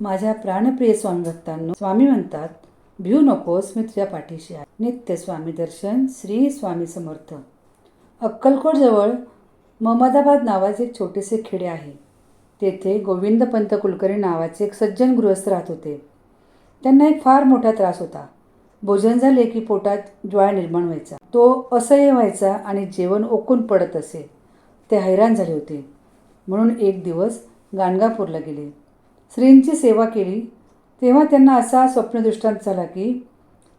माझ्या प्राणप्रिय स्वामी भक्तांनो स्वामी म्हणतात भिऊ नकोस मी तुझ्या पाठीशी आहे. नित्य स्वामी दर्शन श्री स्वामी समर्थ. अक्कलकोटजवळ ममदाबाद नावाचे एक छोटेसे खेडे आहे. तेथे गोविंद पंत कुलकर्णी नावाचे एक सज्जन गृहस्थ राहत होते. त्यांना एक फार मोठा त्रास होता. भोजन झाले की पोटात ज्वाळ निर्माण व्हायचा. तो असह्य व्हायचा आणि जेवण ओकून पडत असे. ते हैराण झाले होते. म्हणून एक दिवस गाणगापूरला गेले. स्त्रींची सेवा केली तेव्हा त्यांना असा स्वप्नदृष्टांत झाला की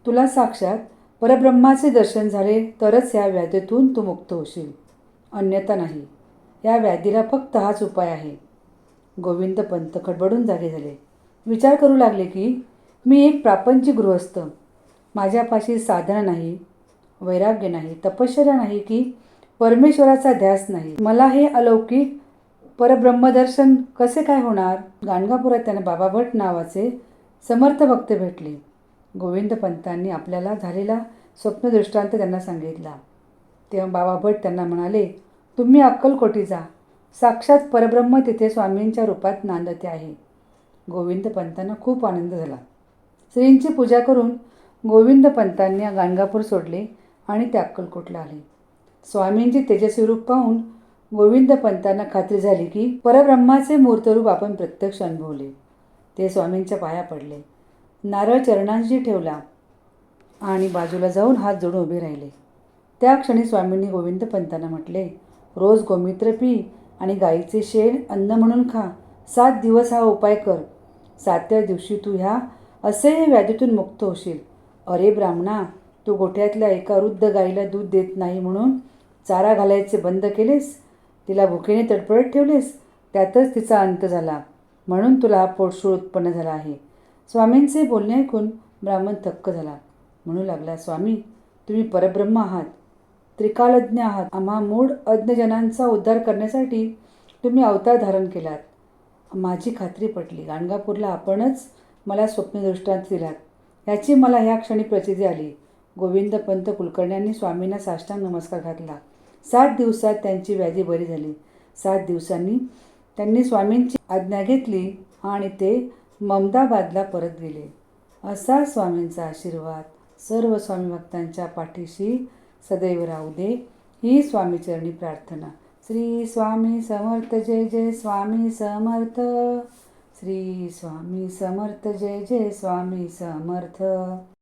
तुला साक्षात परब्रह्माचे दर्शन झाले तरच या व्याधीतून तू मुक्त होशील. अन्यथा नाही. या व्याधीला फक्त हाच उपाय आहे. गोविंद पंत खडबडून जागे झाले. विचार करू लागले की मी एक प्रापंचिक गृहस्थ. माझ्यापाशी साधना नाही वैराग्य नाही तपश्चर्या नाही की परमेश्वराचा ध्यास नाही. मला हे अलौकिक परब्रह्मदर्शन कसे काय होणार? गाणगापुरात त्यांना बाबा भट नावाचे समर्थ भक्त भेटले. गोविंद पंतांनी आपल्याला झालेला स्वप्नदृष्टांत त्यांना सांगितला. तेव्हा बाबा भट त्यांना म्हणाले तुम्ही अक्कलकोटी जा. साक्षात परब्रह्म तिथे स्वामींच्या रूपात नांदते आहे. गोविंद पंतांना खूप आनंद झाला. श्रींची पूजा करून गोविंद पंतांनी गाणगापूर सोडले आणि ते अक्कलकोटला आले. स्वामींची तेजस्वी रूप पाहून गोविंद पंतांना खात्री झाली की परब्रह्माचे मूर्तरूप आपण प्रत्यक्ष अनुभवले. ते स्वामींच्या पाया पडले. नारळ चरणांशी ठेवला आणि बाजूला जाऊन हात जोडून उभे राहिले. त्या क्षणी स्वामींनी गोविंद पंतांना म्हटले रोज गोमित्र पी आणि गाईचे शेण अन्न म्हणून खा. सात दिवस हा उपाय कर. सातव्या दिवशी तू ह्या असे व्याधीतून मुक्त होशील. अरे ब्राह्मणा तू गोठ्यातल्या एका वृद्ध गाईला दूध देत नाही म्हणून चारा घालायचे बंद केलेस? तिला भुकेने तडफडत ठेवलेस त्यातच तिचा अंत झाला. म्हणून तुला पोटशूळ उत्पन्न झाला आहे. स्वामींचे बोलणे ऐकून ब्राह्मण थक्क झाला. म्हणू लागला स्वामी तुम्ही परब्रह्म आहात. त्रिकालज्ञ आहात. आम्हा मूळ अज्ञजनांचा उद्धार करण्यासाठी तुम्ही अवतार धारण केलात. माझी खात्री पटली. गाणगापूरला आपणच मला स्वप्नदृष्टांत दिलात. याची मला ह्या क्षणी प्रचिती आली. गोविंद पंत कुलकर्ण्यांनी स्वामींना साष्टांग नमस्कार घातला. सात दिवसात त्यांची व्याधी बरी झाली. सात दिवसांनी त्यांनी स्वामींची आज्ञा घेतली आणि ते ममदाबादला परत गेले. असा स्वामींचा आशीर्वाद सर्व स्वामी भक्तांच्या पाठीशी सदैव राहू दे ही स्वामीचरणी प्रार्थना. श्री स्वामी समर्थ जय जय स्वामी समर्थ. श्री स्वामी समर्थ जय जय स्वामी समर्थ.